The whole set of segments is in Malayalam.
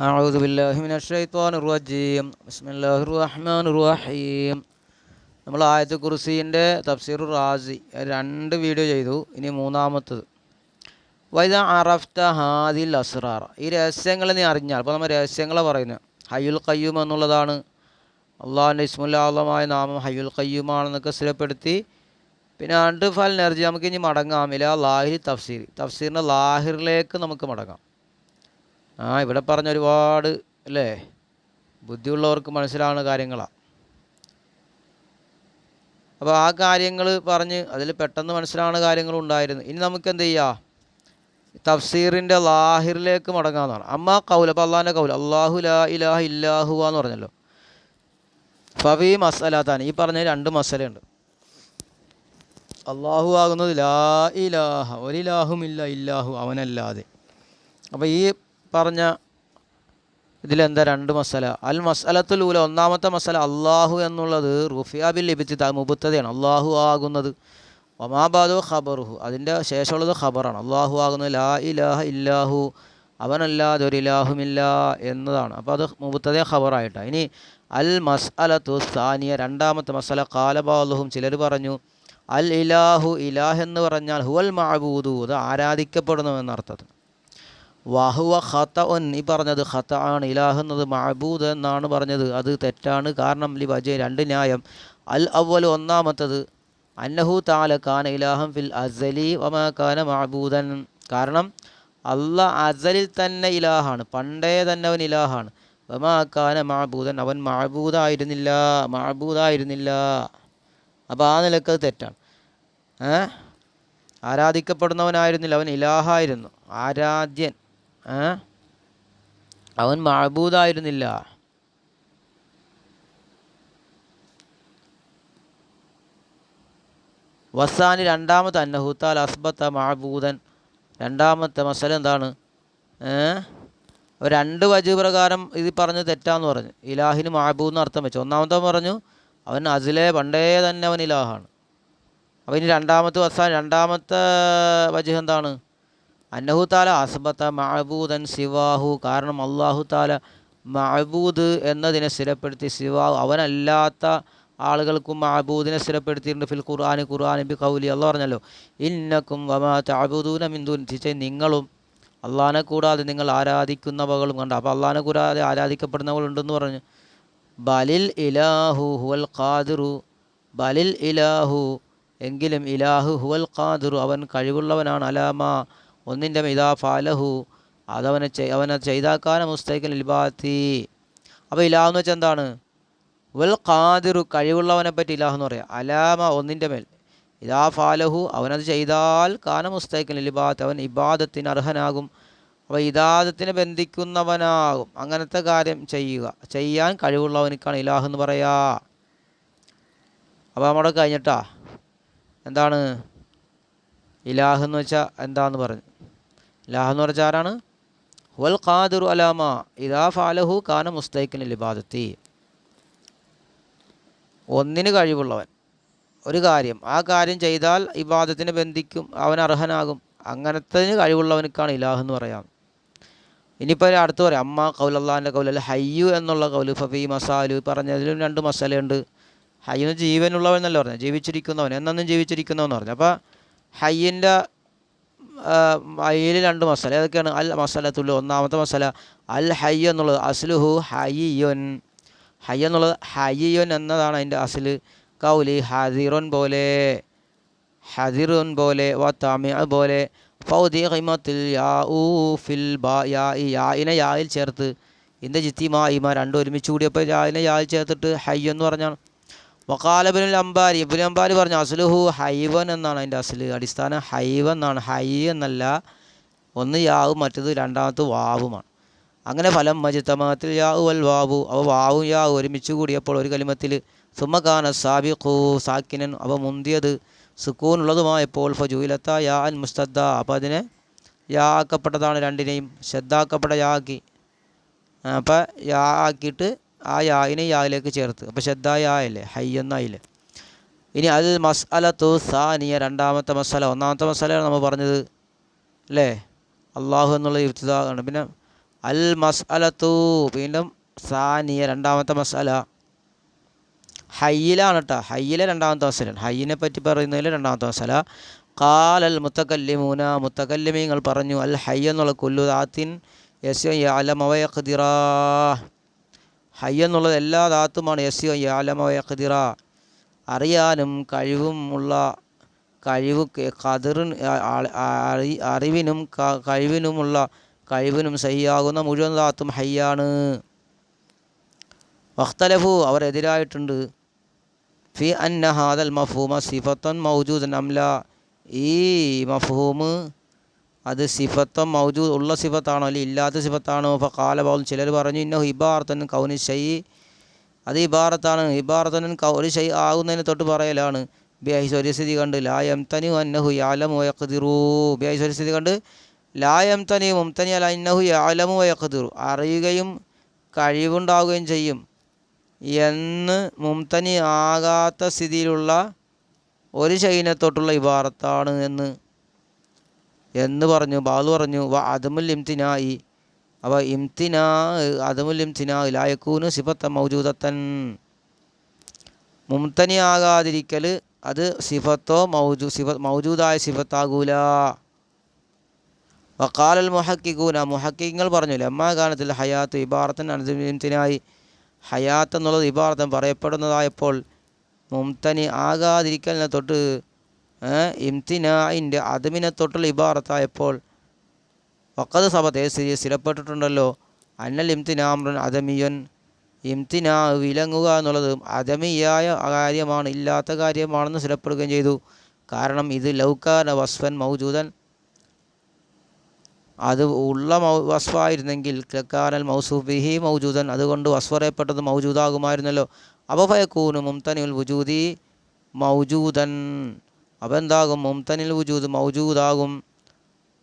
أعوذ بالله من الشيطان الرجيم بسم الله الرحمن الرحيم നമ്മൾ ആയത്ത് കുർസീൻ്റെ തഫ്സീർ റാസി രണ്ട് വീഡിയോ ചെയ്തു ഇനി മൂന്നാമത്തത് വൈദ അറഫ്ത ഹാദിൽ അസ്റാർ ഈ രഹസ്യങ്ങൾ നീ അറിഞ്ഞാൽ അപ്പോൾ നമ്മൾ രഹസ്യങ്ങളെ പറയുന്നത് ഹയ്യുൽ കയ്യൂം എന്നുള്ളതാണ് അള്ളാഹിൻ്റെ ഇസ്മുല്ലാഹമായ നാമം ഹയ്യുൽ കയ്യൂമാണെന്നൊക്കെ സ്ഥിരപ്പെടുത്തി പിന്നെ അണ്ട് ഫൽ നെർജി നമുക്ക് ഇനി മടങ്ങാം ഇല ലാഹിരി തഫ്സീർ തഫ്സീറിൻ്റെ ലാഹിറിലേക്ക് നമുക്ക് മടങ്ങാം ആ ഇവിടെ പറഞ്ഞ ഒരുപാട് അല്ലേ? ബുദ്ധിയുള്ളവർക്ക് മനസ്സിലാവുന്ന കാര്യങ്ങളാണ് അപ്പോൾ ആ കാര്യങ്ങൾ പറഞ്ഞ് അതിൽ പെട്ടെന്ന് മനസ്സിലാവുന്ന കാര്യങ്ങളും ഉണ്ടായിരുന്നു ഇനി നമുക്ക് എന്ത് ചെയ്യാം? തഫ്സീറിന്റെ ലാഹിറിലേക്ക് മടങ്ങാമെന്നാണ് അമ്മ കൗൽ അപ്പോൾ അള്ളാഹിന്റെ കൗൽ അള്ളാഹു ലാ ഇലാഹ ഇല്ലാഹുവ എന്ന് പറഞ്ഞല്ലോ. ഫവി മസലാത്താണ് ഈ പറഞ്ഞ രണ്ട് മസലയുണ്ട് അള്ളാഹു ആകുന്നത് ലാ ഇലാഹ ഒരിലാഹുമില്ല ഇല്ലാഹു അവനല്ലാതെ. അപ്പോൾ ഈ പറഞ്ഞ ഇതിലെന്താ രണ്ട് മസല? അൽ മസലത്തുലൂല ഒന്നാമത്തെ മസല അള്ളാഹു എന്നുള്ളത് റുഫിയാബിൽ ലഭിച്ച മുബുത്തതയാണ്. അള്ളാഹു ആകുന്നത്. ഒമാബാദു ഖബറുഹു. അതിന്റെ ശേഷമുള്ളത് ഖബറാണ്. അള്ളാഹു ആകുന്നത് ലാ ഇലാഹ ഇല്ലാഹു. അവനല്ലാതെ ഒരു ഇലാഹുമില്ല എന്നതാണ്. അപ്പോൾ അത് മുബുത്തതേ ഖബറായിട്ടാണ്. ഇനി അൽ മസ്അലത്തു സാനിയ രണ്ടാമത്തെ മസല കാലബാലുഹും ചിലർ പറഞ്ഞു അൽ ഇലാഹു ഇലാഹ് എന്ന് പറഞ്ഞാൽ ഹുവൽ മഅബൂദു അത് ആരാധിക്കപ്പെടുന്നു വഹുവ ഖത്ത ഒൻ ഈ പറഞ്ഞത് ഖത്ത ആണ് ഇലാഹ് എന്നത് മഅബൂദ് എന്നാണ് പറഞ്ഞത്. അത് തെറ്റാണ്. കാരണം ലി വജയ രണ്ട് ന്യായം. അൽ അവൽ ഒന്നാമത്തത് അന്നഹു താല കാന ഇലാഹം ഫിൽ അസലി വമാ കാന മഅബൂദൻ. കാരണം അല്ല അസലിൽ തന്നെ ഇലാഹാണ്. പണ്ടേ തന്നെ അവൻ ഇലാഹാണ്. വമാ കാന മഅബൂദൻ. അവൻ മഹബൂദായിരുന്നില്ല മഹബൂദായിരുന്നില്ല അപ്പോൾ ആ നിലയ്ക്ക് അത് തെറ്റാണ്. ഏ? ആരാധിക്കപ്പെടുന്നവനായിരുന്നില്ല. അവൻ ഇലാഹായിരുന്നു. ആരാധ്യൻ. അവൻ മഅബൂദായിരുന്നില്ല വസാനി രണ്ടാമത്തെ അന്നഹുത്താൽ അസ്ബത്ത മഅബൂദൻ രണ്ടാമത്തെ മസല എന്താണ്? രണ്ട് വജു പ്രകാരം ഇത് പറഞ്ഞ് തെറ്റാന്ന് പറഞ്ഞു. ഇലാഹിന് മഹബൂദ് എന്ന് അർത്ഥം വെച്ചു. ഒന്നാമത്തെ പറഞ്ഞു അവൻ അസിലെ പണ്ടേ തന്നെ അവൻ ഇലാഹാണ്. അപ്പോൾ ഇനി രണ്ടാമത്തെ വസാൻ രണ്ടാമത്തെ വജു എന്താണ്? അന്നഹു താല അസ്ബത്ത മഅബൂദൻ സിവാഹു. കാരണം അള്ളാഹു താല മഅബൂദ് എന്നതിനെ സ്ഥിരപ്പെടുത്തി സിവാഹു. അവനല്ലാത്ത ആളുകൾക്കും മഅബൂദിനെ സ്ഥിരപ്പെടുത്തിയിട്ടുണ്ട് ഫിൽ ഖുർആൻ ഖുർആൻ ബി കൗലി അല്ല പറഞ്ഞല്ലോ. ഇന്നക്കും വമാ തഅബുദൂന മിൻ ദൂൻ. നിങ്ങളും അള്ളഹാനെ കൂടാതെ നിങ്ങൾ ആരാധിക്കുന്നവകളും കണ്ട? അപ്പോൾ അള്ളഹാനെ കൂടാതെ ആരാധിക്കപ്പെടുന്നവളുണ്ടെന്ന് പറഞ്ഞു. ബലിൽ ഇലാഹു ഹുവൽ ഖാദിറു. ബലിൽ ഇലാഹു. എങ്കിലും ഇലാഹു ഹുവൽ ഖാദിറു. അവൻ കഴിവുള്ളവനാണ്. അലാമ ഒന്നിന്റെ മിതാ ഫാലഹു അതവനെ ചെയ് അവനെ ചെയ്താക്കാന മുസ്തൈക്കൽ ഇൽബാത്തി അപ്പോൾ ഇലാഹ് എന്ന് വെച്ചാൽ എന്താണ്? വൽ ഖാദിറു കഴിവുള്ളവനെ പറ്റി ഇലാഹ് എന്ന് പറയാം. അലാമ ഒന്നിന്റെ മേൽ. ഇതാ ഫാലഹു അവനത് ചെയ്താൽ കാന മുസ്തൈക്കൽ ഇൽബാത്ത് അവൻ ഇബാദത്തിന് അർഹനാകും. അപ്പോൾ ഇതാദത്തിനെ ബന്ധിക്കുന്നവനാകും. അങ്ങനത്തെ കാര്യം ചെയ്യുക. ചെയ്യാൻ കഴിവുള്ളവനിക്കാണ് ഇലാഹ് എന്ന് പറയാ. അപ്പോൾ നമ്മുടെ കഴിഞ്ഞിട്ടാ. എന്താണ്? ഇലാഹ് എന്ന് വെച്ചാൽ എന്താന്ന് പറഞ്ഞു? ഇലാഹ് എന്ന് പറഞ്ഞാൽ ആരാണ്? വൽ ഖാദിറു അലാമ ഇതാ ഫാലഹു കാന മുസ്തൈക്കിന് ലിബാദത്തി ഒന്നിന് കഴിവുള്ളവൻ ഒരു കാര്യം ആ കാര്യം ചെയ്താൽ ഇബാദത്തിനെ ബന്ധിക്കും അവൻ അർഹനാകും. അങ്ങനത്തതിന് കഴിവുള്ളവനക്കാണ് ഇലാഹ് എന്ന് പറയാം. ഇനിയിപ്പോൾ അടുത്ത് പറയാം അമ്മ കൗലല്ലാന്റെ കൗലല്ല ഹയ്യു എന്നുള്ള കൗൽ ഫഫി മസാലു പറഞ്ഞതിലും രണ്ട് മസാലയുണ്ട്. ഹയ്യെന്ന് ജീവനുള്ളവൻ എന്നല്ല പറഞ്ഞത്? ജീവിച്ചിരിക്കുന്നവൻ. എന്നൊന്നും ജീവിച്ചിരിക്കുന്നവൻ എന്ന് പറഞ്ഞു അപ്പോൾ ഹയ്യന്റെ ഹയ്യിൽ രണ്ട് മസാല. ഏതൊക്കെയാണ്? അൽ മസാലത്തുള്ളു ഒന്നാമത്തെ മസാല. അൽ ഹയ്യ എന്നുള്ളത് അസ്ലുഹു ഹയ്യൊൻ ഹയ്യ എന്നുള്ളത് ഹയ്യൊൻ എന്നതാണ് അതിന്റെ അസിൽ കൗലി ഹദിറോൻ പോലെ ഹദിറുൻ പോലെ വ തമിഅ പോലെ. ഫൗദി ഹിമത്തിൽ യാ ഊ ഫിൽ ബാ യാ യായിൽ ചേർത്ത്. ഇന്ത ജിത്തിമാ ഇമ രണ്ടും ഒരുമിച്ച് കൂടിയപ്പോൾ യായിനെ യായിൽ ചേർത്തിട്ട് ഹൈ എന്ന് വക്കാലബിനുൽ അംബാരി. ഇബുൽ അംബാരി പറഞ്ഞു അസുലുഹു ഹൈവൻ എന്നാണ് അതിന്റെ അസിൽ അടിസ്ഥാനം ഹൈവൻ എന്നാണ്. ഹൈ എന്നല്ല ഒന്ന് യാവും മറ്റത് രണ്ടാമത്തെ വാവുമാണ്. അങ്ങനെ ഫലം മജിത്തമത്തിൽ യാവു അൽ വാവു. അവ വാവും യാവും ഒരുമിച്ച് കൂടിയപ്പോൾ ഒരു കലിമത്തിൽ സുമഖാന സാബിഖു സാക്കിനൻ. അവ മുന്തിയത് സുക്കൂനുള്ളതുമായപ്പോൾ ഫജൂലത്ത യാ അൻ മുസ്തദ്ദ. അപ്പോൾ അതിനെ യാ ആക്കപ്പെട്ടതാണ് രണ്ടിനെയും. ശ്രദ്ധാക്കപ്പെട്ട യാ ആക്കി. അപ്പോൾ യാ ആക്കിയിട്ട് ആ യായിനെ യായിലേക്ക് ചേർത്ത്. അപ്പോൾ ശ്രദ്ധ ആയല്ലേ? ഹയ്യെന്നായില്ലേ ഇനി അൽ മസ്അലത്തു സാനിയ രണ്ടാമത്തെ മസാല ഒന്നാമത്തെ മസാലയാണ് നമ്മൾ പറഞ്ഞത്. അല്ലേ? അള്ളാഹു എന്നുള്ള ഇഫ്തിദാണ് പിന്നെ അൽ മസ്അലത്തു വീണ്ടും സാനിയ രണ്ടാമത്തെ മസാല ഹയ്യിലാണ് കേട്ടോ ഹയ്യിലെ രണ്ടാമത്തെ മസലാണ് ഹയ്യിനെ പറ്റി പറയുന്നതിൽ രണ്ടാമത്തെ മസാല കാലൽ മുത്തക്കല്ലിമൂന മുത്തക്കല്ലിമീങ്ങൾ പറഞ്ഞു അൽ ഹയ്യ എന്നുള്ള കൊല്ലു ദാത്തിൻ യസ്യ യാലമവയഖദിറ ഹയ്യ എന്നുള്ളത് എല്ലാ ദാത്തുമാണ് യാലമോ യഖദിറ. അറിയാനും കഴിവും ഉള്ള കഴിവ് കതിറിന് അറിവിനും കഴിവിനുമുള്ള കഴിവിനും സഹിയാകുന്ന മുഴുവൻ ദാത്തും ഹയ്യാണ് വഖ്തലഫു അവർ എതിരായിട്ടുണ്ട് ഫി അന്ന ഹാദൽ മഫൂമ സിഫത്തൻ മൗജൂദൻ അംല ഈ മഫൂമ് അത് സിഫത്തം മൗജൂദ് ഉള്ള സിഫത്താണോ അല്ലെങ്കിൽ ഇല്ലാത്ത സിഫത്താണോ? അപ്പോൾ കാലബാവും ചിലർ പറഞ്ഞു ഇന്ന ഇബാർത്തനും കൗനി ഷൈ അത് ഇബാറത്താണ്. ഇബാറത്തൻ ഒരു ഷൈ ആകുന്നതിന് തൊട്ട് പറയലാണ്. ബി ഐശ്വര്യസ്ഥിതി കണ്ട് ലായം തനി അന്നഹു യാലമു യഖദിറു ബി ഐശ്വര്യസ്ഥിതി കണ്ട് ലായം തനി മുംതനി അല അന്നഹു യാലമു യഖദിറു അറിയുകയും കഴിവുണ്ടാവുകയും ചെയ്യും. എന്ന് മുംതനി ആകാത്ത സ്ഥിതിയിലുള്ള ഒരു ശൈനത്തോട്ടുള്ള ഇബാറത്താണ് എന്ന് എന്ന് പറഞ്ഞു ബാലു പറഞ്ഞു വ അദമുൽ ഇംതിനായി. അവ ഇംതിനാ അദമുൽ ഇംതിനാ ലായക്കൂനു സിഫത്ത മൗജൂദത്തൻ. മുംതനിയാകാതിരിക്കൽ അത് സിഫത്തോ മൗജൂ സിഫ മൗജൂദായ സിഫത്താകൂല. വക്കാലൽ മുഹക്കിക്കൂന മുഹക്കിങ്ങൾ പറഞ്ഞു ലമ്മാ കാലത്തിൽ ഹയാത്ത് ഇബാറത്തൻ അനുദിനായി ഹയാത്ത് എന്നുള്ളത് ഇബാറത്തൻ പറയപ്പെടുന്നതായപ്പോൾ മുംതനി ആകാതിരിക്കലിനെ തൊട്ട് ഇംതിനായിന്റെ അതുമിനെ തൊട്ടുള്ള ഇബാറത്തായപ്പോൾ വക്കത് സഭ തേസിരി സ്ഥിരപ്പെട്ടിട്ടുണ്ടല്ലോ. അന്നൽ ഇംതിനാമ്രൻ അദമിയൻ. ഇംതിനാ വിലങ്ങുക എന്നുള്ളത് അദമിയായ കാര്യമാണ് ഇല്ലാത്ത കാര്യമാണെന്ന് സ്ഥിരപ്പെടുകയും ചെയ്തു. കാരണം ഇത് ലൗകാന വസ്ഫൻ മൗജൂദൻ. അത് ഉള്ള മൗ വസ്ഫായിരുന്നെങ്കിൽ ലക്കാനൽ മൗസൂഫ് മൗജൂദൻ. അതുകൊണ്ട് വസ്ഫറയപ്പെട്ടത് മൗജൂദാകുമായിരുന്നല്ലോ. അബഫയക്കൂന് മുംതനിൽ വുജൂദി മൗജൂദൻ. അപ്പോൾ എന്താകും മുംതനിൽ വുജൂദ് മൗജൂദാകും.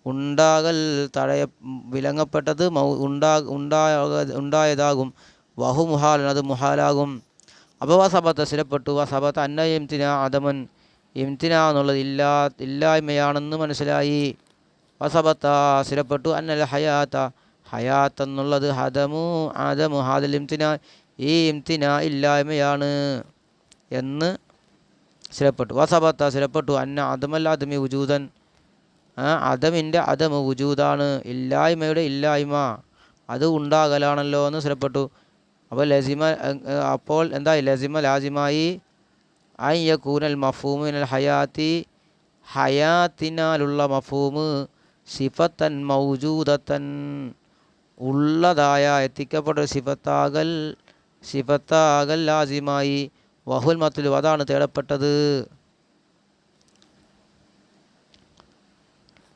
ഉണ്ടാകൽ തടയ വിലങ്ങപ്പെട്ടത് മൗ ഉണ്ടാ ഉണ്ടായ ഉണ്ടായതാകും. വഹു മുഹാലൻ അത് മുഹാലാകും. അപ്പോൾ വസബത്ത് സ്ഥിരപ്പെട്ടു. വസബത്ത് അന്ന ഇംതിന അദമൻ ഇംതിന എന്നുള്ളത് ഇല്ലാ ഇല്ലായ്മയാണെന്ന് മനസ്സിലായി. വസബത്ത സ്ഥിരപ്പെട്ടു. അന്നൽ ഹയാത്ത ഹയാത്ത് എന്നുള്ളത് ഹദമു ആദമു ഹാദൽ ഇംതിന ഈ ഇംതിന ഇല്ലായ്മയാണ് എന്ന് സ്ഥിരപ്പെട്ടു വസബത്ത സ്ഥിരപ്പെട്ടു അന്ന അതമല്ല അതമി വുജൂദൻ അതമിന്റെ അദമിന്റെ ഉജൂതാണ് ഇല്ലായ്മയുടെ ഇല്ലായ്മ അത് ഉണ്ടാകലാണല്ലോ എന്ന് സ്ഥിരപ്പെട്ടു അപ്പോൾ ലസിമ അപ്പോൾ എന്തായി ലസിമ ലാസിമായി ഐ യക്കൂനൽ മഫൂമിനൽ ഹയാത്തി. ഹയാത്തിനാലുള്ള മഫൂമ് സിഫത്തൻ മൗജൂദത്തൻ. ഉള്ളതായ എത്തിക്കപ്പെട്ട സിഫത്താകൽ സിഫത്താകൽ ലാസിമായി. വഹുൽ മത്തുലു അതാണ് തേടപ്പെട്ടത്.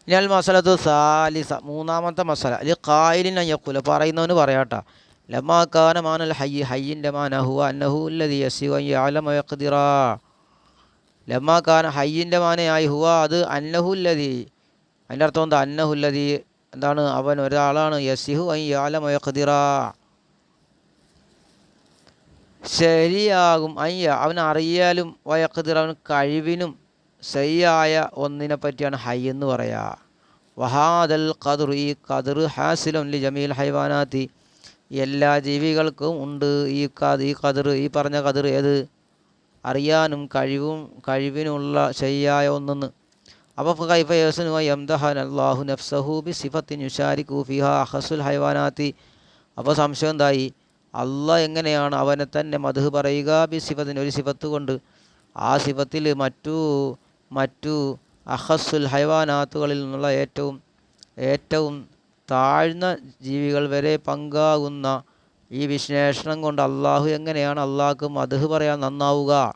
ഞാൻ മസലത്തു സാലിസ മൂന്നാമത്തെ മസല. അല്ലെ കായലിൻ അയ്യക്കുല പറയുന്നവന് പറയാട്ട. ലമാക്കാന മാനൽ ഹയ്യി ഹയ്യിന്റെ മാനഹു അന്നഹുല്ലതി അന്നഹു അല്ലതി യസിവ യാലമ യഖ്ദിറ. ലമാക്കാന ഹയ്യിന്റെ മാനയായി ഹുവ അത് അന്നഹുല്ലതി അതിന്റെ അർത്ഥം എന്താ? അന്നഹുല്ലതി എന്താണ്? അവൻ ഒരാളാണ്. യസിഹു അയ്യാലമയക്കതിറ ശരിയാകും. അയ്യ അവൻ അറിയാലും വയക്കതിർ അവൻ കഴിവിനും ശരിയായ ഒന്നിനെ പറ്റിയാണ് ഹൈ എന്ന് പറയാ. വഹാദൽ ഖദർ ഈ ഖദർ ഹാസിലും ലി ജമീൽ ഹൈവാനാത്തി. എല്ലാ ജീവികൾക്കും ഉണ്ട് ഈ ഈ ഖദർ ഈ പറഞ്ഞ ഖദർ ഏത്? അറിയാനും കഴിവും കഴിവിനുള്ള ശരിയായ ഒന്നെന്ന്. അപ്പോൾ കൈഫ യസനു അള്ളാഹു നഫ്സഹു ബി സിഫത്തിൻ യുഷാരിഖു ഫിഹ അഹസുൽ ഹൈവാനാത്തി. അപ്പോൾ സംശയം എന്തായി? അല്ല എങ്ങനെയാണ് അവനെ തന്നെ മധു പറയുക? ബി സിഫത്തിന് ഒരു സിഫത്ത് കൊണ്ട്. ആ സിഫത്തിൽ മറ്റു മറ്റു അഹസുൽ ഹൈവാനാത്തുകളിൽ നിന്നുള്ള ഏറ്റവും ഏറ്റവും താഴ്ന്ന ജീവികൾ വരെ പങ്കാകുന്ന ഈ വിശ്ലേഷണം കൊണ്ട് അള്ളാഹു എങ്ങനെയാണ് അള്ളാഹ്ക്ക് മധു പറയാൻ നന്നാവുക?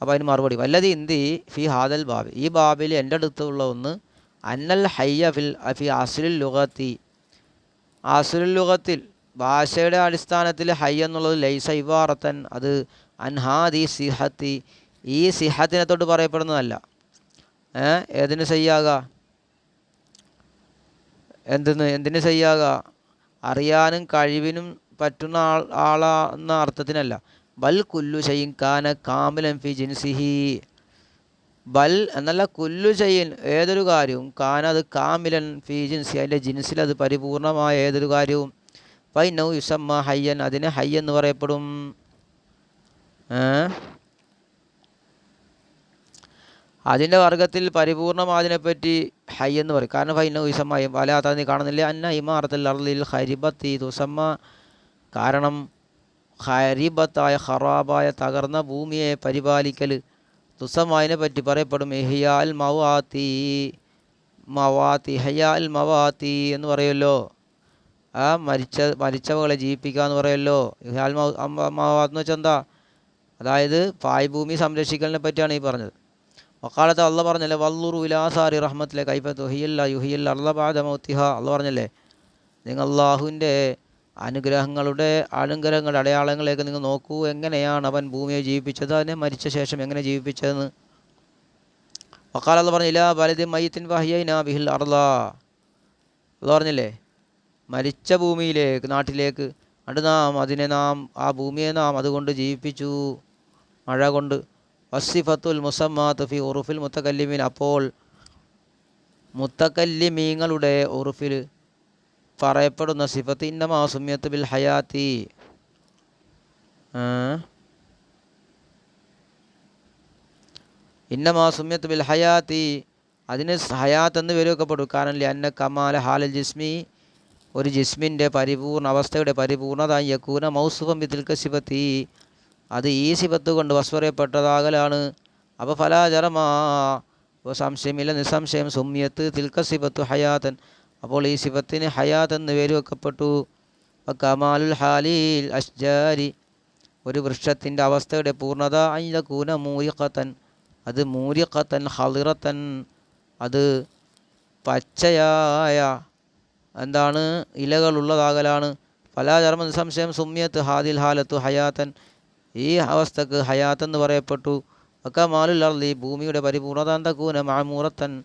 അപ്പോൾ അതിന് മറുപടി. വല്ലതി ഇന്തി ഫി ഹാദൽ ബാബ്. ഈ ബാബിൽ എന്റെ അടുത്തുള്ള ഒന്ന് അന്നൽ ഹയ്യ ഫിൽ ഫി അസുലുൽ ലുഗത്തി. അസുലുൽ ലുഗത്തിൽ ഭാഷയുടെ അടിസ്ഥാനത്തിൽ ഹൈ എന്നുള്ളത് ലൈസ ഇവാറത്തൻ അത് അൻഹാദി സിഹത്തി. ഈ സിഹത്തിനെ തൊട്ട് പറയപ്പെടുന്നതല്ല ഏതിന് സയ്യാക? എന്തെന്ന്? എന്തിന് സയ്യാക? അറിയാനും കഴിവിനും പറ്റുന്ന ആൾ ആളാന്ന അർത്ഥത്തിനല്ല. ബൽ കുല്ലു ഷൈൻ കാന കാമിലൻ ഫി ജിൻസിഹി. ബൽ എന്നല്ല കുല്ലു ചെയ്യൻ ഏതൊരു കാര്യവും കാന അത് കാമിലൻ ഫീ ജിൻസി അതിന്റെ ജിൻസിൽ അത് പരിപൂർണമായ ഏതൊരു കാര്യവും ഫൈനൗ യുസമ്മ ഹയ്യൻ അതിന് ഹൈ എന്ന് പറയപ്പെടും? അതിന്റെ വർഗത്തിൽ പരിപൂർണമാതിനെപ്പറ്റി ഹൈ എന്ന് പറയും. കാരണം ഫൈനൗ യുസമ്മ വലാത്ത നീ കാണുന്നില്ല? അന്ന ഇമാറത്തിൽ ഹരിബത്തി തുസമ്മ. കാരണം ഹരിബത്തായ ഹറാബായ തകർന്ന ഭൂമിയെ പരിപാലിക്കൽ തുസമായതിനെ പറ്റി പറയപ്പെടും. എഹിയാൽ മവാത്തി മവാത്തി ഹയാൽ മവാത്തി എന്ന് പറയുമല്ലോ ആ മരിച്ച മരിച്ചവകളെ ജീവിപ്പിക്കുക എന്ന് പറയുമല്ലോ ഇഹ്യാൽ മൗ- എന്ന് വെച്ചാൽ എന്താ? അതായത് പായ് ഭൂമി സംരക്ഷിക്കലിനെ പറ്റിയാണ് ഈ പറഞ്ഞത്. വക്കാലത്ത് അള്ള പറഞ്ഞല്ലേ വല്ലുറു ഉലാസാരി റഹ്മത്തിലെ കൈഫ തുഹിയല്ല യുഹിയല്ല അള്ള ബാദ മൗത്തിഹ. അള്ള പറഞ്ഞല്ലേ നിങ്ങൾ അള്ളാഹുവിന്റെ അനുഗ്രഹങ്ങളുടെ അനുഗ്രഹങ്ങളുടെ അടയാളങ്ങളെയൊക്കെ നിങ്ങൾ നോക്കൂ. എങ്ങനെയാണ് അവൻ ഭൂമിയെ ജീവിപ്പിച്ചത്? അതിനെ മരിച്ച ശേഷം എങ്ങനെ ജീവിപ്പിച്ചതെന്ന്. വക്കാലത്ത് പറഞ്ഞില്ല ബലതി മയ്യത്തിൻ വഹിയൈന ബിഹിൽ അർല അത് പറഞ്ഞില്ലേ മരിച്ച ഭൂമിയിലേക്ക് നാട്ടിലേക്ക്. അത് നാം അതിനെ നാം ആ ഭൂമിയെ നാം അതുകൊണ്ട് ജീവിപ്പിച്ചു. മഴ കൊണ്ട്. വസിഫത്തുൽ മുസമ്മാത്ത് ഫി ഉറുഫിൽ മുത്തക്കല്ലിമീൻ അപ്പോൾ മുത്തക്കല്ലിമീങ്ങളുടെ ഉറുഫിൽ പറയപ്പെടുന്ന സിഫത്ത് ഇന്നമാ സുമ്യത്ത് ബിൽ ഹയാത്തി. ഇന്നമാ സുമ്യത്ത് ബിൽ ഹയാത്തി. അതിന് ഹയാത്ത് എന്ന് പേരുവെക്കപ്പെടും കാരണം അന്ന കമാല ഹാലൽ ജിസ്മി ഒരു ജിസ്മിന്റെ പരിപൂർണ അവസ്ഥയുടെ പരിപൂർണത യക്കൂന മൗസുഫം ബിത്തിൽക്ക സിഫത്തി അത് ഈ സിഫത്ത് കൊണ്ട് വസ്വറയപ്പെട്ടതാകലാണ് അപ്പോൾ ഫലാചരമാ അപ്പോൾ സംശയമില്ല നിസ്സംശയം. സുമ്യത്ത് തിൽക്ക സിബത്തു ഹയാത്തൻ അപ്പോൾ ഈ സിബത്തിന് ഹയാത്ത് എന്ന് പേര് വെക്കപ്പെട്ടു. കമാലുൽ ഹാലിൽ അഷ്ജാരി. ഒരു വൃക്ഷത്തിന്റെ അവസ്ഥയുടെ പൂർണത അയ്യക്കൂന മൂരിഖത്തൻ അത് മൂരിഖത്തൻ ഹളിറത്തൻ അത് പച്ചയായ എന്താണ് ഇലകളുള്ളതാകലാണ് ഫലാചർമ്മ നിസ്സംശയം സുമ്യത്ത് ഹാദിൽ ഹാലത്തു ഹയാത്തൻ ഈ അവസ്ഥക്ക് ഹയാത്ത് എന്ന് പറയപ്പെട്ടു ഒക്കെ അർലി ഭൂമിയുടെ പരിപൂർണത അന്തക്കൂന മാമൂറത്തൻ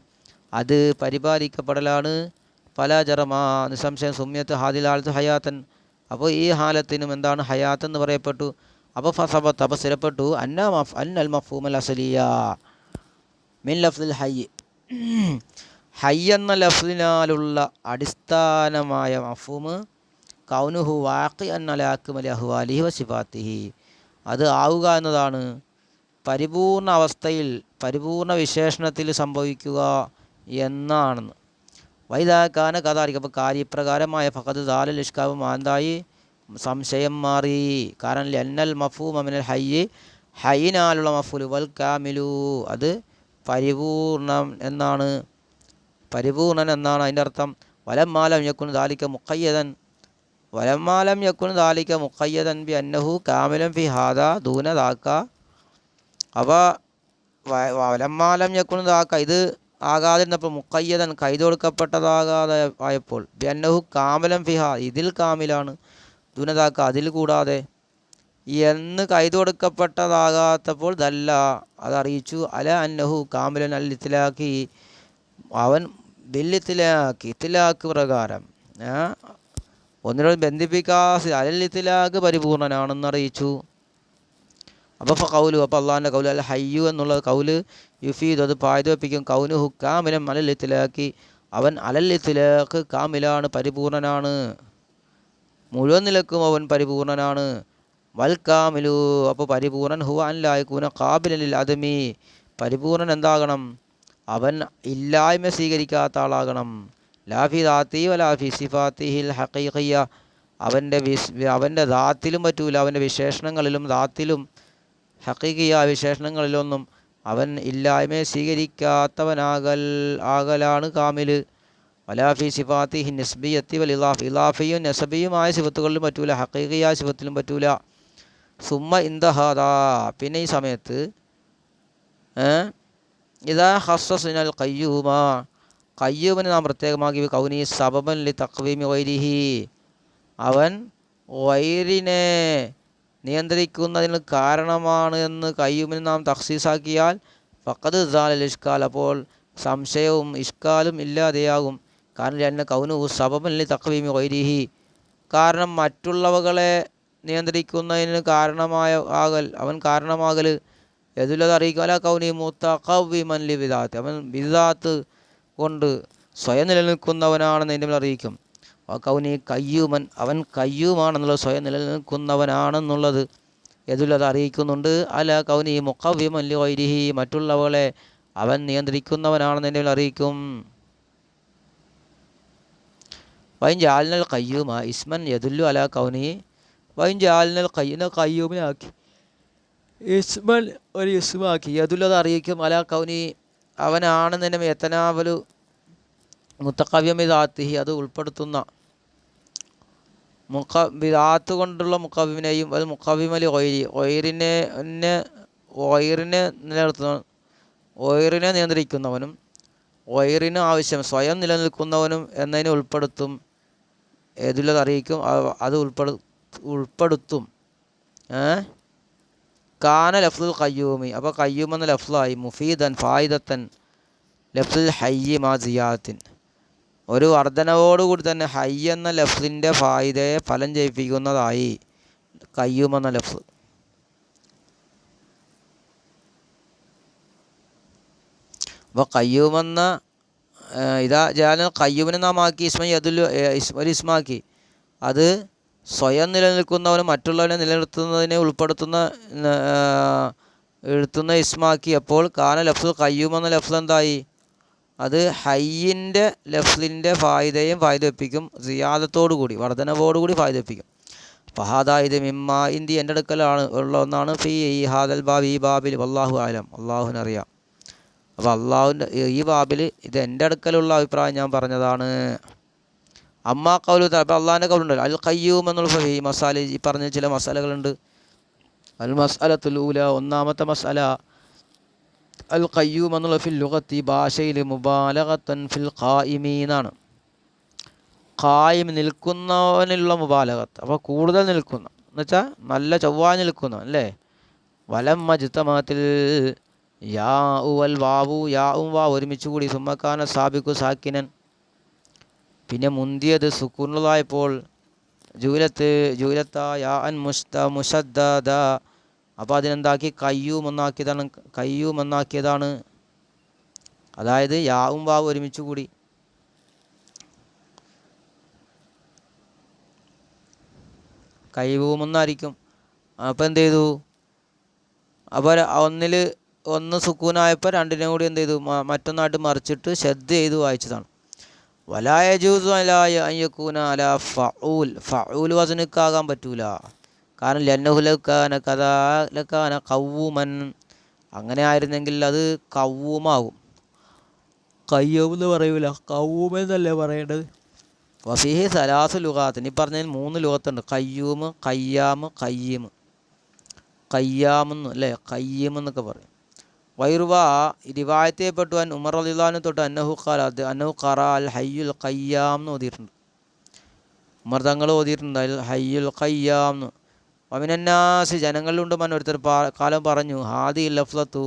അത് പരിപാലിക്കപ്പെടലാണ്. ഫലാചറമാ നിസ്സംശയം സുമ്യത്ത് ഹാദിൽ ഹാലത്ത് ഹയാത്തൻ അപ്പോൾ ഈ ഹാലത്തിനും എന്താണ് ഹയാത്ത് എന്ന് പറയപ്പെട്ടു അപ്പോൾ ഫസബത്ത് അപ്പോൾ സ്ഥിരപ്പെട്ടു. അന്ന മഫ് അന്നൽ മഫൂമൽ അസലിയ. മിൻ ലഫ്ദിൽ ഹൈ. ഹൈ എന്ന ലഫ്ദിനാലുള്ള അടിസ്ഥാനമായ മഫൂമ് കൗനുഹു വാക്കി അന്നലാക്കുമലി അഹ്വാലിഹി വസിഫാത്തിഹി. അത് ആവുക എന്നതാണ്. പരിപൂർണ അവസ്ഥയിൽ പരിപൂർണ വിശേഷണത്തിൽ സംഭവിക്കുക എന്നാണെന്ന് വൈദാക്കാന കഥാരിക്കും അപ്പോൾ കാര്യപ്രകാരമായ ഫഹദ് ദാല ലിഷ്കാവ് മാന്തായി. സംശയം മാറി. കാരണം ലന്നൽ മഫൂ മമിനൽ ഹയ്യ് ഹൈനാലുള്ള മഫുൽ വൽ കാമിലു. അത് പരിപൂർണം എന്നാണ്. പരിപൂർണൻ എന്നാണ് അതിന്റെ അർത്ഥം. വലംമാലം യക്കുൻ ദാലിക്ക മുക്കയ്യതൻ വലംമാലം യക്കുൻ ദാലിക്ക മുക്കയ്യതൻ ബി അന്നഹു കാമിലം ഫി ഹാദ ദൂനദാക്ക അവ വലംമാലം യക്കുൻ ദാക്ക. ഇത് ആകാതിരുന്നപ്പോൾ മുക്കയ്യതൻ കൈതൊടുക്കപ്പെട്ടതാകാതെ ആയപ്പോൾ ബി അന്നഹു കാമലം ഫിഹ ഇതിൽ കാമിലാണ്. ദുനതാക്ക അതിൽ കൂടാതെ. എന്ന് കൈതൊടുക്കപ്പെട്ടതാകാത്തപ്പോൾ ദല്ല അതറിയിച്ചു. അല അന്നഹു കാമിലൻ അൽ അവൻ ബില്ലിത്തിലാക്ക് ഇത്തിലാക്ക് പ്രകാരം ഒന്നിനോട് ബന്ധിപ്പിക്കാതെ അലൽ ഇത്തിലാക്ക് പരിപൂർണനാണെന്ന് അറിയിച്ചു. അപ്പോൾ കൗലു അപ്പോൾ അള്ളാഹിന്റെ കൗൽ അല്ല ഹയ്യു എന്നുള്ള കൗൽ യുഫീദ് അത് പായ്തുവെപ്പിക്കും കൗനു ഹുക്കാമിനം അലല്ലിത്തിലാക്കി അവൻ അലൽ ഇത്തിലാക്ക് കാമിലാണ് പരിപൂർണനാണ്. മുഴുവൻ നിലക്കും അവൻ പരിപൂർണനാണ്. കാമിലു അപ്പോൾ പരിപൂർണൻ ഹുവ അല്ലായക്കൂന കാബിലിൽ അദമി. പരിപൂർണൻ എന്താകണം? അവൻ ഇല്ലായ്മ സ്വീകരിക്കാത്ത ആളാകണം. ലാഫി ദാത്തി വലാഫി സിഫാത്തിഹിൽ ഹക്കീഖയ്യ അവന്റെ വിസ് അവന്റെ ദാത്തിലും പറ്റൂല അവന്റെ വിശേഷണങ്ങളിലും ദാത്തിലും ഹക്കീഖിയ വിശേഷണങ്ങളിലൊന്നും അവൻ ഇല്ലായ്മയെ സ്വീകരിക്കാത്തവനാകൽ ആകലാണ് കാമിൽ വലാഫി സിഫാത്തിഹി നസ്ബിയത്തി വൽ ഇലാഫ് ഇലാഫിയും നസബിയുമായ സിഫത്തുകളിലും പറ്റൂല ഹക്കീഖിയായ സിഫത്തിലും പറ്റൂല. സുമ്മ ഇന്ദഹാദാ. പിന്നെ ഈ സമയത്ത്? ഇതാ ഹസ്സസിനൽ കയ്യൂമ കയ്യൂമിനെ നാം പ്രത്യേകമാക്കി കൗനി സബബൻ ലി തക്വീമി വൈരിഹി അവൻ വൈരിനെ നിയന്ത്രിക്കുന്നതിന് കാരണമാണ് എന്ന് കയ്യൂമിന് നാം തഖ്സീസാക്കിയാൽ ഫക്കത് ദാൽ ഇഷ്കാൽ. അപ്പോൾ സംശയവും ഇഷ്കാലും ഇല്ലാതെയാകും. കാരണം എന്നെ കൗനു സബബൻ ലി തക്വീമി വൈരിഹി കാരണം മറ്റുള്ളവകളെ നിയന്ത്രിക്കുന്നതിന് കാരണമായ ആകൽ അവൻ കാരണമാകൽ യദുല്ലത് അറിയിക്കും അല കൗനി മൂത്ത കവ്വിമൻ ലി വിദാത്ത്. അവൻ വിദാത്ത് കൊണ്ട് സ്വയം നിലനിൽക്കുന്നവനാണെന്ന് എന്റെ അറിയിക്കും. കൗനി കയ്യൂമൻ അവൻ കയ്യൂമാണെന്നുള്ളത് സ്വയം നിലനിൽക്കുന്നവനാണെന്നുള്ളത് യദുല്ലത് അറിയിക്കുന്നുണ്ട്. അല കൗനി മുഖവ്യമൻ ലി വൈരിഹി മറ്റുള്ളവളെ അവൻ നിയന്ത്രിക്കുന്നവനാണെന്ന് എന്റെ അറിയിക്കും. വൈൻ ജാലിനൽ കയ്യൂമ ഇസ്മൻ യദുല്ലു അല കൗനി വൈൻ ജാലിനൽ കയ്യുന്ന കയ്യൂമിനാക്കി ഇസ്മൻ ഒരു ഇസ്മാക്കി. യദുല്ലത് അറിയിക്കും അല കൗനി അവനാണെന്നെ എത്തനാവലു മുത്തക്കവ്യമിതാത്തിഹി അത് ഉൾപ്പെടുത്തുന്ന മുഖ വിദാത്ത് കൊണ്ടുള്ള മുഖവിനെയും അത് മുഖവിമലി ഒയരി ഒയറിനെ ഒയിറിനെ നിലനിർത്തുന്ന ഒയറിനെ നിയന്ത്രിക്കുന്നവനും ഒയറിന് ആവശ്യം സ്വയം നിലനിൽക്കുന്നവനും എന്നതിനെ ഉൾപ്പെടുത്തും. ഏതിലത് അറിയിക്കും അത് ഉൾപ്പെടു ഉൾപ്പെടുത്തും. ഏ? കാന ലഫ്ലുൽ കയ്യൂമി അപ്പോൾ കയ്യൂം എന്ന ലഫ്ലായി മുഫീദൻ ഫായിദത്തൻ ലഫ്ലുൽ ഹയ്യി മാ സിയാത്തിൻ. ഒരു വർധനവോടുകൂടി തന്നെ ഹൈ എന്ന ലഫ്ലിന്റെ ഫായിദയെ ഫലം ചെയ്യിപ്പിക്കുന്നതായി കയ്യൂം എന്ന ലഫ്സ് അപ്പോൾ കയ്യൂമെന്ന ഇതാ ജാലൻ കയ്യൂമിനെ നാം ആക്കി. ഇസ്മ യദുൽ ഒരു ഇസ്മാക്കി അത് സ്വയം നിലനിൽക്കുന്നവനും മറ്റുള്ളവനെ നിലനിർത്തുന്നതിനെ ഉൾപ്പെടുത്തുന്ന എഴുത്തുന്ന ഇസ്മാക്കിയപ്പോൾ കാന ലഫ്സ് കയ്യൂം എന്ന ലഫ്സ് എന്തായി? അത് ഹയ്യിന്റെ ലഫ്ലിന്റെ ഫായിദയും ഫായിദ വെപ്പിക്കും സിയാദത്തോടു കൂടി വർധനവോടുകൂടി ഫായിദ വെപ്പിക്കും ഫഹാദ ഇത് മിമ്മ ഇന്ത്യ എന്റെ അടുക്കലാണ് ഉള്ള ഒന്നാണ് ഫി ഈ ഹാദൽ ബാബ് ഈ ബാബിൽ വല്ലാഹു ആലം അള്ളാഹുവിനറിയാം. അപ്പോൾ അള്ളാഹുവിന്റെ ഈ ബാബിൽ ഇത് എന്റെ അടുക്കലുള്ള അഭിപ്രായം ഞാൻ പറഞ്ഞതാണ്. അമ്മ കൗലു അപ്പോൾ അള്ളാഹിന്റെ കൗലുണ്ടല്ലോ അൽ കയ്യൂം എന്നുള്ള ഫഹി മസാല ഈ പറഞ്ഞ ചില മസാലകളുണ്ട്. അൽ മസാലത്തുലൂല ഒന്നാമത്തെ മസാല അൽ കയ്യൂം എന്നുള്ള ഫിൽ ലുഗത്തി ഭാഷയിൽ മുബാലകത്തൻ ഫിൽ ഖായിമീന്നാണ് ഖായിം നിൽക്കുന്നവനുള്ള മുബാലകത്ത് അപ്പോൾ കൂടുതൽ നിൽക്കുന്ന. എന്നുവെച്ചാൽ നല്ല ചൊവ്വാ നിൽക്കുന്ന അല്ലേ? വലം മജ്തമത്തിൽ യാ ഉൽ വാവു യാ ഉം വാ ഒരുമിച്ച് കൂടി. സുമ്മക്കാന സാബിക്കു സാക്കിനൻ. പിന്നെ മുന്തിയത് സുക്കൂണുള്ളതായപ്പോൾ ജൂലത്ത് ജൂലത്ത യാ അൻ മുസ്ത മുഷദ്ദ അപ്പോൾ അതിനെന്താക്കി? കയ്യൂം എന്നാക്കിയതാണ് കയ്യൂം എന്നാക്കിയതാണ് അതായത് യാവും വാവ് ഒരുമിച്ച് കൂടി. കൈവൂമെന്നായിരിക്കും അപ്പോൾ എന്ത് ചെയ്തു? അപ്പോൾ ഒന്നിൽ ഒന്ന് സുക്കൂനായപ്പോൾ രണ്ടിനെ കൂടി എന്ത് ചെയ്തു? മറ്റൊന്നായിട്ട് മറിച്ചിട്ട് ശ്രദ്ധ ചെയ്ത് വായിച്ചതാണ്. വലായ ജൂസു അലായ അയ്യക്കൂന അല ഫഊൽ. ഫഊൽ വസനുക്കാകാൻ പറ്റൂല. കാരണം ലന്നഹുലക്കാന കഥാ ലക്കാന കവ്വുമൻ അങ്ങനെ ആയിരുന്നെങ്കിൽ അത് കൗവുമാകും കയ്യവെന്ന് എന്ന് പറയൂല എന്നല്ലേ പറയേണ്ടത്? വഫീഹി സലാസ് ലുഹാത്ത് ഇനി പറഞ്ഞതിൽ മൂന്ന് ലുഗത്തുണ്ട്. കയ്യൂമ് കയ്യാമ് കയ്യീമ് കയ്യാമെന്ന് അല്ലേ? കയ്യീമെന്നൊക്കെ പറയും. വൈറുവ റിവായത്തെപ്പെട്ടു അൻ ഉമർ അലിള്ളാഹിനെ തൊട്ട് അന്നഹു ഖാല അത് അന്നഹു ഖറ അൽ ഹയ്യുൽ ഖയ്യാം എന്ന് ഓതിയിട്ടുണ്ട്. ഉമർ തങ്ങൾ ഓതിയിട്ടുണ്ട് അൽ ഹയ്യുൽ ഖയ്യാം എന്ന് വമിനന്നാസ് ജനങ്ങളിലുണ്ട് മൻ ഒരുത്തർ കാലം പറഞ്ഞു ഹാദി ലഫ്ലത്തു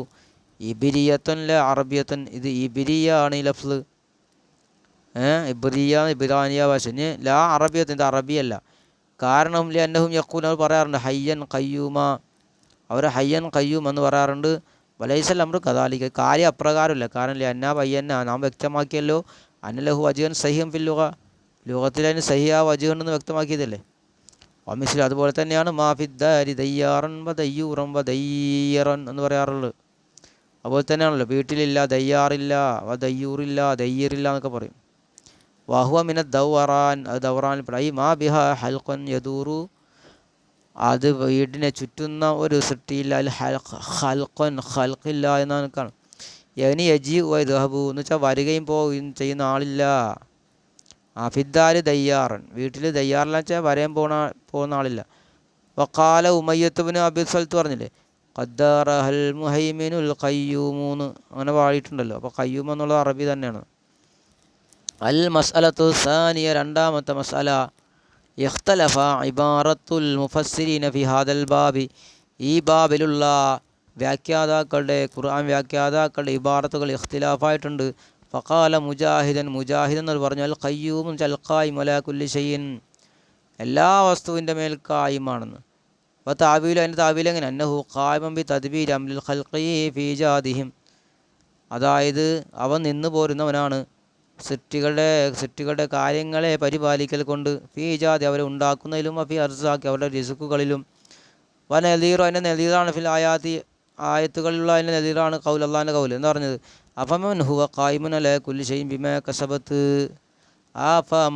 ഇബിരിയത്തൻ ല അറബിയത്തൻ ഇത് ഇബിരിയ ആണ് ഈ ലഫ്ല്. ഇബ്രിയ ഇബ്രാനിയ ഭാഷ. ഇനി ലാ അറബിയത്ത് ഇത് അറബിയല്ല കാരണം ലി അന്നഹും യക്കൂൻ അവർ പറയാറുണ്ട് ഹയ്യൻ കയ്യൂമ അവർ ഹയ്യൻ കയ്യൂം എന്ന് പറയാറുണ്ട്. വലൈസൽ അമ്രു കഥാലിക്ക് കാര്യം അപ്രകാരമില്ല. കാരണം എന്നാ പയ്യന്ന നാം വ്യക്തമാക്കിയല്ലോ. അന്നലഹു അജീവൻ സഹിയം ഫില്ലുക ലുക ലോകത്തിൽ അതിന് സഹിയ എന്ന് വ്യക്തമാക്കിയതല്ലേ? ഒമിസിൽ അതുപോലെ തന്നെയാണ്. മാഫിദ്ദാരി ദയ്യാറൻ വ വ ദയ്യറൻ എന്ന് പറയാറുള്ളത്. അതുപോലെ തന്നെയാണല്ലോ. വീട്ടിലില്ല ദയ്യാറില്ല വ ദയ്യൂറില്ല ദയ്യറില്ല എന്നൊക്കെ പറയും. വാഹുവ മിന ദൗറാൻ അത് ദൗറാനിൽ പെടും. മാ ബിഹ ഹൽഖൻ യദൂറു അത് വീടിനെ ചുറ്റുന്ന ഒരു സൃഷ്ടിയില്ല അതിൽ ഹൽഖൻ ഹൽക്കില്ല എന്നാണ് കാണും യനി യജി വൈദഹബു എന്ന് വെച്ചാൽ വരികയും പോവുകയും ചെയ്യുന്ന ആളില്ല. അഫിദ്ദാൽ ദയ്യാറൻ വീട്ടിൽ ദയ്യാറില്ല വെച്ചാൽ വരയും പോണ പോകുന്ന ആളില്ല. വക്കാല ഉമയ്യത്തുവിന് അബി സ്ഥലത്ത് പറഞ്ഞില്ലേ? ഖദ്ദാറഹൽ മുഹൈമിനുൽ കയ്യൂമൂന്ന് അങ്ങനെ പാടിയിട്ടുണ്ടല്ലോ. അപ്പോൾ കയ്യൂം എന്നുള്ളത് അറബി തന്നെയാണ്. അൽ മസ്അലത്തു സാനിയ രണ്ടാമത്തെ മസ്അല. ഇഖ്തലഫ ഇബാറത്തുൽ മുഫസ്സിരീന ഫി ഹാദൽ ബാബി. ഈ ബാബിലുള്ള വ്യാഖ്യാതാക്കളുടെ ഖുർആൻ വ്യാഖ്യാതാക്കളുടെ ഇബാറത്തുകൾ ഇഖ്തിലാഫായിട്ടുണ്ട്. ഫഖാല മുജാഹിദൻ മുജാഹിദൻ എന്ന് പറഞ്ഞാൽ ഖയ്യൂമും ചൽക്കായും അലാ കുല്ലി ഷയ്യിൻ എല്ലാ വസ്തുവിന്റെ മേൽ കായുമാണെന്ന് അപ്പോൾ താവീൽ അതിന്റെ താവീൽ എങ്ങനെ? അന്നഹു ഖായ്മം ബി തദ്ബീർ അംലിൽ ഖൽഖി ഫീ ജാദിഹിം. അതായത് അവൻ നിന്നു പോരുന്നവനാണ്. സിറ്റികളുടെ സിറ്റികളുടെ കാര്യങ്ങളെ പരിപാലിക്കൽ കൊണ്ട് ഫീ ജാതി അവരെ ഉണ്ടാക്കുന്നതിലും ഫി അർസാക്കി അവരുടെ റിസുക്കുകളിലും വ നദീറോ അതിന്റെ നദീറാണ് ഫിൽ ആയാത്തി ആയത്തുകളിലുള്ള അതിന്റെ നദീറാണ് കൗൽ അള്ളാന്റെ കൗൽ എന്ന് പറഞ്ഞത്. അഫമൻ ഹുവ കായ്മൻ അല കുല്ലിശയും ഷെയ്ൻ ബിമ കസബത്ത്.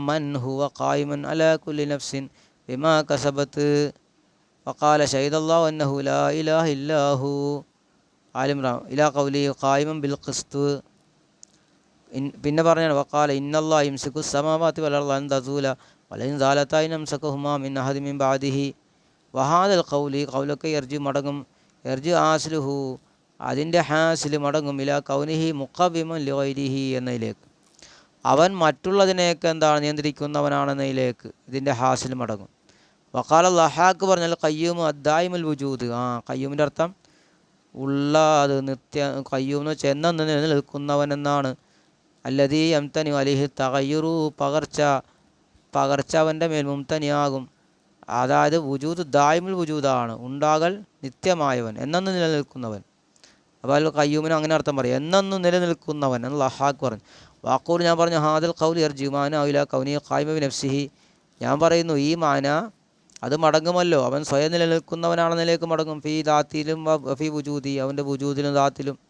മൻ ഹുവ കായ്മൻ അല കുല്ലി നഫ്സിൻ ബിമ കസബത്ത്. വക്കാല ഷെയ്ദല്ലാ അന്നഹു ലാ ഇലാഹ് ഇല്ലാഹു. ആലിമ്രാം ഇലാ കൗലി കായ്മൻ ബിൽ ഖിസ്തു. പിന്നെ പറഞ്ഞാണ് വക്കാല ഇന്നല്ലാ ഇംസിക്കു സമാവാത്തി വളർന്ന തസൂല വലൈൻ ദാലത്തായി നംസക്കുഹുമാ മിൻ അഹദി മിൻ ബാദിഹി. വഹാദൽ കൗലി കൗലൊക്കെ എർജി മടങ്ങും. എർജി ആസ്ലുഹു അതിന്റെ ഹാസിൽ മടങ്ങും. ഇല കൗനിഹി മുഖബിമൻ ലോരിഹി എന്നതിലേക്ക് അവൻ മറ്റുള്ളതിനെയൊക്കെ എന്താണ് നിയന്ത്രിക്കുന്നവനാണെന്നതിലേക്ക് ഇതിന്റെ ഹാസിൽ മടങ്ങും. വക്കാല ലഹാക്ക് പറഞ്ഞാൽ കയ്യൂമ് അദ്ദായിമുൽ വുജൂദ്. ആ കയ്യൂമിന്റെ അർത്ഥം ഉള്ള അത് നിത്യ കയ്യൂന്ന് വെച്ചാൽ എന്നു നിലനിൽക്കുന്നവൻ എന്നാണ് അല്ലതീ എംതനി അലിഹി തകയ്യുറു പകർച്ച പകർച്ച അവന്റെ മേൽ മുംതനിയാകും. അതായത് വുജൂദ് ദായ്മുൽ വുജൂദാണ് ഉണ്ടാകൽ നിത്യമായവൻ എന്നു നിലനിൽക്കുന്നവൻ. അപ്പോൾ കയ്യൂമിന് അങ്ങനെ അർത്ഥം പറയും എന്നു നിലനിൽക്കുന്നവൻ എന്ന് ലഹാക്ക് പറഞ്ഞു. വാക്കൂർ ഞാൻ പറഞ്ഞു ഹാദൽ കൗലി അർജുമാന ഔല കൗനി ഖായ്മബി നഫ്സിഹി. ഞാൻ പറയുന്നു ഈ മാന അത് മടങ്ങുമല്ലോ അവൻ സ്വയം നിലനിൽക്കുന്നവനാണെന്നിലേക്ക് മടങ്ങും. ഫീ ദാത്തിലും ഫീ വുജൂദി അവന്റെ വുജൂദിലും ദാത്തിലും.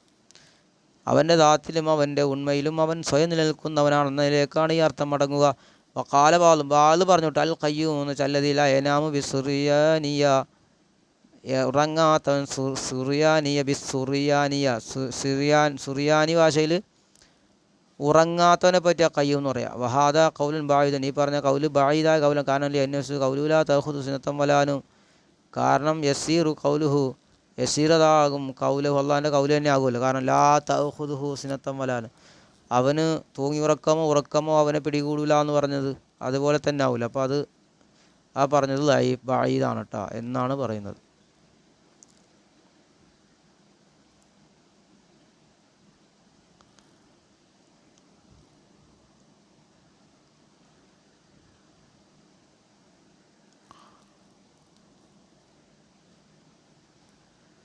അവന്റെ ദാത്തിലും അവന്റെ ഉണ്മയിലും അവൻ സ്വയം നിലനിൽക്കുന്നവനാണെന്നതിലേക്കാണ് ഈ അർത്ഥം മടങ്ങുക. വക്കാല ബാലും ബാൽ പറഞ്ഞിട്ട് അൽ കയ്യൂ എന്ന് ചല്ലതില എനാമു ബിസുറിയാനിയ ഉറങ്ങാത്തവൻ സുറിയാനിയ ബിസുറിയാനിയ. സുറിയാൻ സുറിയാനി ഭാഷയിൽ ഉറങ്ങാത്തവനെ പറ്റിയ ആ എന്ന് പറയാം. വഹാദ കൗലുൻ ബായുദൻ ഈ പറഞ്ഞ കൗൽ ബായിദായ കൗലൻ കാരണം അന്വേഷിച്ചു കൗലുല തഹുദ് സിനത്തം വലാനും. കാരണം യസീറു കൗലുഹു യസീറതാകും കൗല അള്ളാഹിന്റെ കൗല തന്നെ ആകുമല്ലോ കാരണം ലാ തഹുദുഹു സിനത്തം വലാൻ. അവന് തൂങ്ങി ഉറക്കമോ ഉറക്കമോ അവനെ പിടികൂടില്ല എന്ന് പറഞ്ഞത് അതുപോലെ തന്നെ ആവില്ല അപ്പോൾ അത് ആ പറഞ്ഞത് ലൈ ബായിദാണ് കേട്ടോ എന്നാണ് പറയുന്നത്.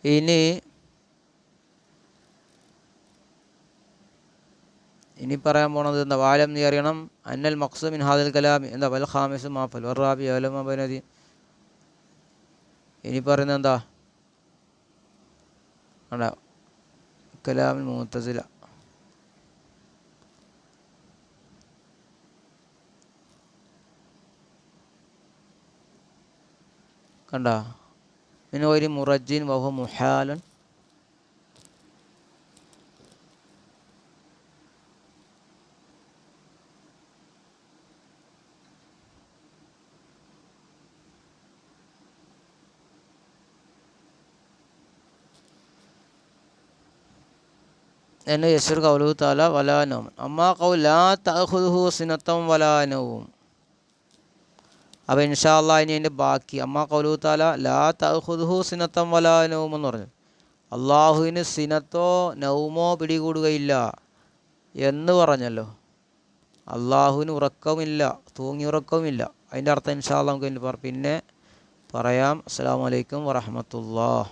ഇനി ഇനി പറയാൻ പോണത് എന്താ വാലം നീ അറിയണം അന്നൽ മക്സുമിൻ ഹാദൽ കലാം എന്താ വൽ ഖാമിസ് മാഫൽ വറാബി അലമ ബനദി ഇനി പറയുന്നത് എന്താ കണ്ട കലാമിൽ മൂത്തസില. കണ്ട? من غير مرج وهو محال എന്ന് യസുർ കൗലു താല വലാനവും അമ്മാ കൗ ലാ തഹുദുഹു സിനത്തം വലാനവും അപ്പോൾ ഇൻഷാല്ലാ ഇനി അതിന്റെ ബാക്കി. അമ്മ കൗലു താല ലാ തഹുദുഹു സിനത്തം വലാ നൗം എന്ന് പറഞ്ഞു. അള്ളാഹുവിന് സിനത്തോ നൗമോ പിടികൂടുകയില്ല എന്ന് പറഞ്ഞല്ലോ. അള്ളാഹുവിന് ഉറക്കമില്ല തൂങ്ങി ഉറക്കവുമില്ല. അതിന്റെ അർത്ഥം ഇൻഷാല്ലാ നമുക്ക് പിന്നെ പറയാം. അസ്സാം വലൈക്കും വറഹമത്തുള്ള